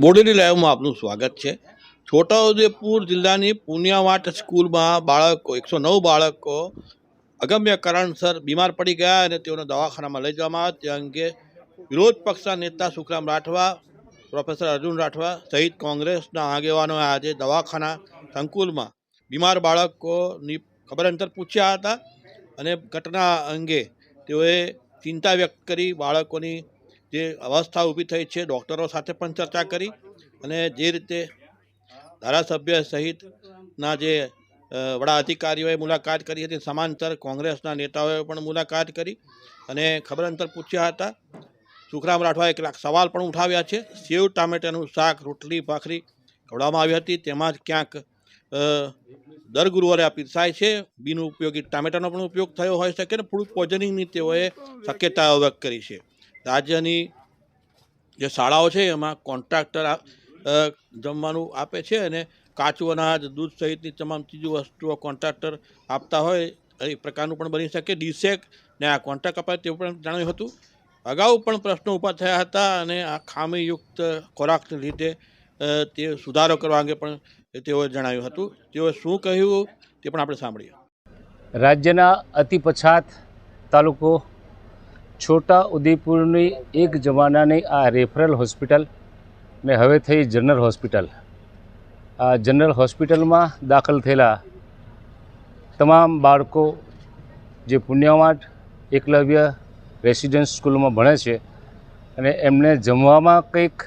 બોડેલી લાઈવમાં આપનું સ્વાગત છે. છોટાઉદેપુર જિલ્લાની પુનિયાવાટ સ્કૂલમાં બાળકો, એકસો નવ બાળકો અગમ્ય કારણસર બીમાર પડી ગયા અને તેઓને દવાખાનામાં લઈ જવામાં આવ્યા. તે અંગે વિરોધ પક્ષના નેતા સુખરામ રાઠવા, પ્રોફેસર અર્જુન રાઠવા સહિત કોંગ્રેસના આગેવાનોએ આજે દવાખાના સંકુલમાં બીમાર બાળકોની ખબર અંતર પૂછ્યા હતા અને ઘટના અંગે તેઓએ ચિંતા વ્યક્ત કરી બાળકોની જે અવસ્થા ઊભી થઈ છે, ડૉક્ટરો સાથે પણ ચર્ચા કરી અને જે રીતે ધારાસભ્ય સહિતના જે વડા અધિકારીઓએ મુલાકાત કરી હતી, સમાંતર કોંગ્રેસના નેતાઓએ પણ મુલાકાત કરી અને ખબર અંતર પૂછ્યા હતા. સુખરામ રાઠવાએ કેટલાક સવાલ પણ ઉઠાવ્યા છે. સેવ ટામેટાનું શાક, રોટલી, ભાખરી ખવડાવવામાં આવી હતી. તેમાં જ ક્યાંક દર ગુરુવારે આ પીરસાય છે. બિનઉપયોગી ટામેટાનો પણ ઉપયોગ થયો હોઈ શકે ને, ફૂડ પોઈઝનિંગની તેઓએ શક્યતાઓ વ્યક્ત કરી છે. રાજ્યની જે શાળાઓ છે, એમાં કોન્ટ્રાક્ટર જમવાનું આપે છે અને કાચું અનાજ દૂધ સહિતની તમામ ચીજ, વસ્તુઓ કોન્ટ્રાક્ટર આપતા હોય, એ પ્રકારનું પણ બની શકે. ડીસેક ને આ કોન્ટ્રાક્ટ અપાય તેવું પણ જણાવ્યું હતું. અગાઉ પણ પ્રશ્નો ઊભા થયા હતા અને આ ખામીયુક્ત ખોરાકને લીધે તે સુધારો કરવા અંગે પણ તેઓએ જણાવ્યું હતું. તેઓએ શું કહ્યું તે પણ આપણે સાંભળીએ. રાજ્યના અતિ પછાત તાલુકો છોટા ઉદેપુરની એક જમાનાની આ રેફરલ હોસ્પિટલ ને હવે થઈ જનરલ હોસ્પિટલ. આ જનરલ હોસ્પિટલમાં દાખલ થયેલા તમામ બાળકો જે પુણ્યવાટ એકલવ્ય રેસિડેન્સ સ્કૂલમાં ભણે છે અને એમને જમવામાં કંઈક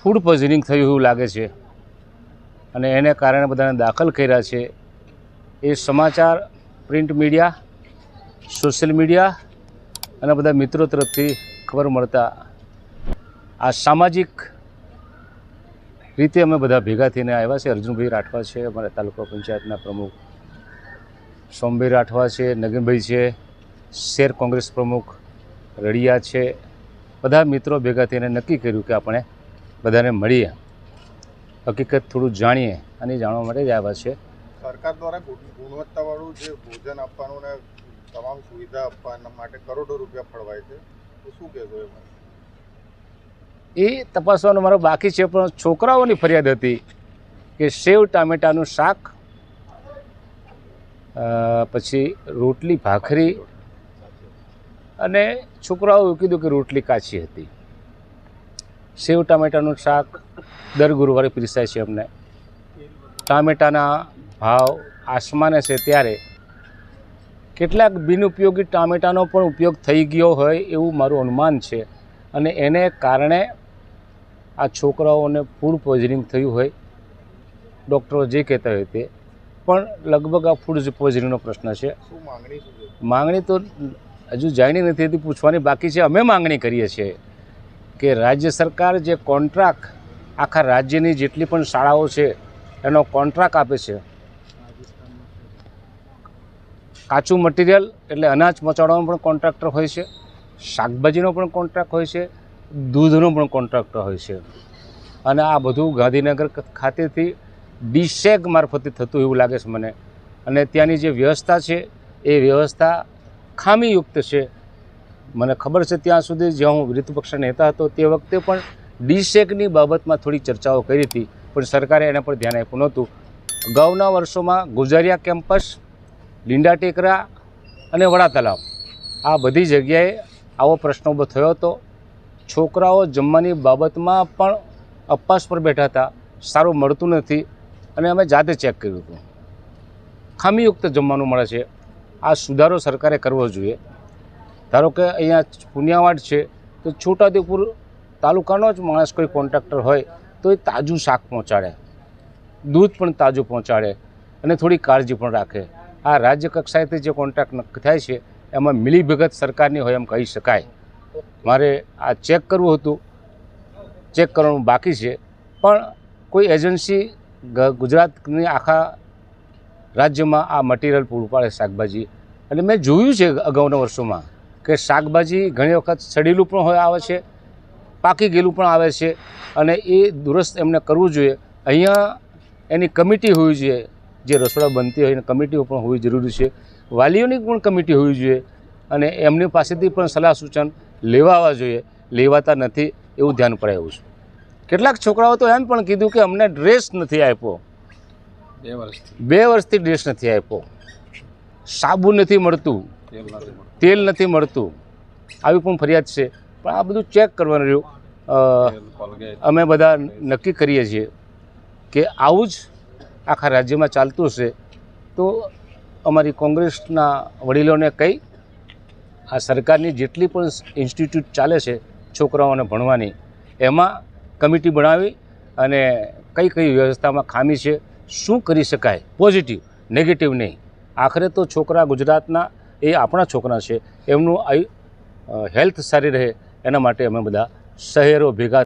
ફૂડ પોઈઝનિંગ થયું એવું લાગે છે અને એને કારણે બધાને દાખલ કર્યા છે. એ સમાચાર પ્રિન્ટ મીડિયા સોશિયલ મીડિયા અને બધા મિત્રો તરફથી ખબર મળતા આ સામાજિક રીતે અમે બધા ભેગા થઈને આવ્યા છે. અર્જુનભાઈ રાઠવા છે, અમારા તાલુકા પંચાયતના પ્રમુખ સોમભાઈ રાઠવા છે, નગીનભાઈ છે, શેર કોંગ્રેસ પ્રમુખ રડિયા છે. બધા મિત્રો ભેગા થઈને નક્કી કર્યું કે આપણે બધાને મળીએ. હકીકત થોડું જાણીએ અને જાણવા માટે જ આવ્યા છે. સરકાર દ્વારા ગુણવત્તાવાળું જે ભોજન આપવાનું તમામ સુવિધા આપવાના માટે કરોડો રૂપિયા ફળવાય છે. તો શું કહેશો એમાં એ તપાસવાનું મારો બાકી છે, પણ છોકરાઓની ફરિયાદ હતી કે સેવ ટામેટાનું શાક પછી રોટલી ભાખરી અને છોકરાઓ એવું કીધું કે રોટલી કાચી હતી. સેવ ટામેટાનું શાક દર ગુરુવારે પીરસાય છે અમને. ટામેટાના ભાવ આસમાને છે ત્યારે કેટલાક બિનઉપયોગી ટામેટાનો પણ ઉપયોગ થઈ ગયો હોય એવું મારું અનુમાન છે. અને એને કારણે આ છોકરાઓને ફૂડ પોઈઝનિંગ થયું હોય ડૉક્ટરો જે કહેતા હોય તે. પણ લગભગ આ ફૂડ પોઈઝનિંગનો પ્રશ્ન છે. શું માંગણી માંગણી તો હજુ જાણી નથી હતી પૂછવાની બાકી છે. અમે માંગણી કરીએ છીએ કે રાજ્ય સરકાર જે કોન્ટ્રાક્ટ આખા રાજ્યની જેટલી પણ શાળાઓ છે એનો કોન્ટ્રાક્ટ આપે છે. કાચું મટીરિયલ એટલે અનાજ પહોંચાડવાનો પણ કોન્ટ્રાક્ટર હોય છે, શાકભાજીનો પણ કોન્ટ્રાક્ટ હોય છે, દૂધનો પણ કોન્ટ્રાક્ટર હોય છે. અને આ બધું ગાંધીનગર ખાતેથી ડીસેગ મારફતે થતું એવું લાગે છે મને. અને ત્યાંની જે વ્યવસ્થા છે, એ વ્યવસ્થા ખામીયુક્ત છે. મને ખબર છે ત્યાં સુધી જ્યાં હું વિરોધ પક્ષના નેતા હતો, તે વખતે પણ ડીસેકની બાબતમાં થોડી ચર્ચાઓ કરી હતી, પણ સરકારે એના પર ધ્યાન આપ્યું નહોતું. અગાઉના વર્ષોમાં ગુજારિયા કેમ્પસ લીંડા ટેકરા અને વડા તલાવ આ બધી જગ્યાએ આવો પ્રશ્ન ઊભો થયો હતો. છોકરાઓ જમવાની બાબતમાં પણ અપવાસ પર બેઠા હતા. સારું મળતું નથી અને અમે જાતે ચેક કર્યું હતું. ખામીયુક્ત જમવાનું મળે છે. આ સુધારો સરકારે કરવો જોઈએ. ધારો કે અહીંયા પુનિયાવાડ છે, તો છોટાઉદેપુર તાલુકાનો જ માણસ કોઈ કોન્ટ્રાક્ટર હોય, તો એ તાજું શાક પહોંચાડે. દૂધ પણ તાજું પહોંચાડે અને થોડી કાળજી પણ રાખે. આ રાજ્ય કક્ષાએથી જે કોન્ટ્રાક્ટ નક્કી થાય છે, એમાં મિલીભગત સરકારની હોય એમ કહી શકાય. મારે આ ચેક કરવું હતું ચેક કરવાનું બાકી છે, પણ કોઈ એજન્સી ગુજરાતની આખા રાજ્યમાં આ મટીરિયલ પૂરું પાડે શાકભાજી. એટલે મેં જોયું છે અગાઉના વર્ષોમાં કે શાકભાજી ઘણી વખત સડેલું પણ હોય આવે છે, પાકી ગયેલું પણ આવે છે, અને એ દુરસ્ત એમને કરવું જોઈએ. અહીંયા એની કમિટી હોવી જોઈએ. જે રસોડા બનતી હોય એની કમિટીઓ પણ હોવી જરૂરી છે. વાલીઓની પણ કમિટી હોવી જોઈએ અને એમની પાસેથી પણ સલાહ સૂચન લેવાવા જોઈએ. લેવાતા નથી એવું ધ્યાન પડાવું છું. છે કેટલાક છોકરાઓ તો એમ પણ કીધું કે અમને ડ્રેસ નથી આપ્યો. બે વર્ષથી. બે વર્ષથી ડ્રેસ નથી આપ્યો. સાબુ નથી મળતું. તેલ નથી મળતું. આવી પણ ફરિયાદ છે. પણ આ બધું ચેક કરવાનું રહ્યું. અમે બધા નક્કી કરીએ છીએ કે આવું જ આખા રાજ્યમાં ચાલતું હશે, તો અમારી કોંગ્રેસના વડીલોને કહી, આ સરકારની જેટલી પણ ઇન્સ્ટિટ્યૂટ ચાલે છે છોકરાઓને ભણવાની, એમાં કમિટી બનાવી અને કઈ કઈ વ્યવસ્થામાં ખામી છે, શું કરી શકાય, પોઝિટિવ, નેગેટિવ નહીં. આખરે તો છોકરા ગુજરાતના, એ આપણા છોકરા છે, એમનું આયુ હેલ્થ સારી રહે, એના માટે અમે બધા શહેરો ભેગા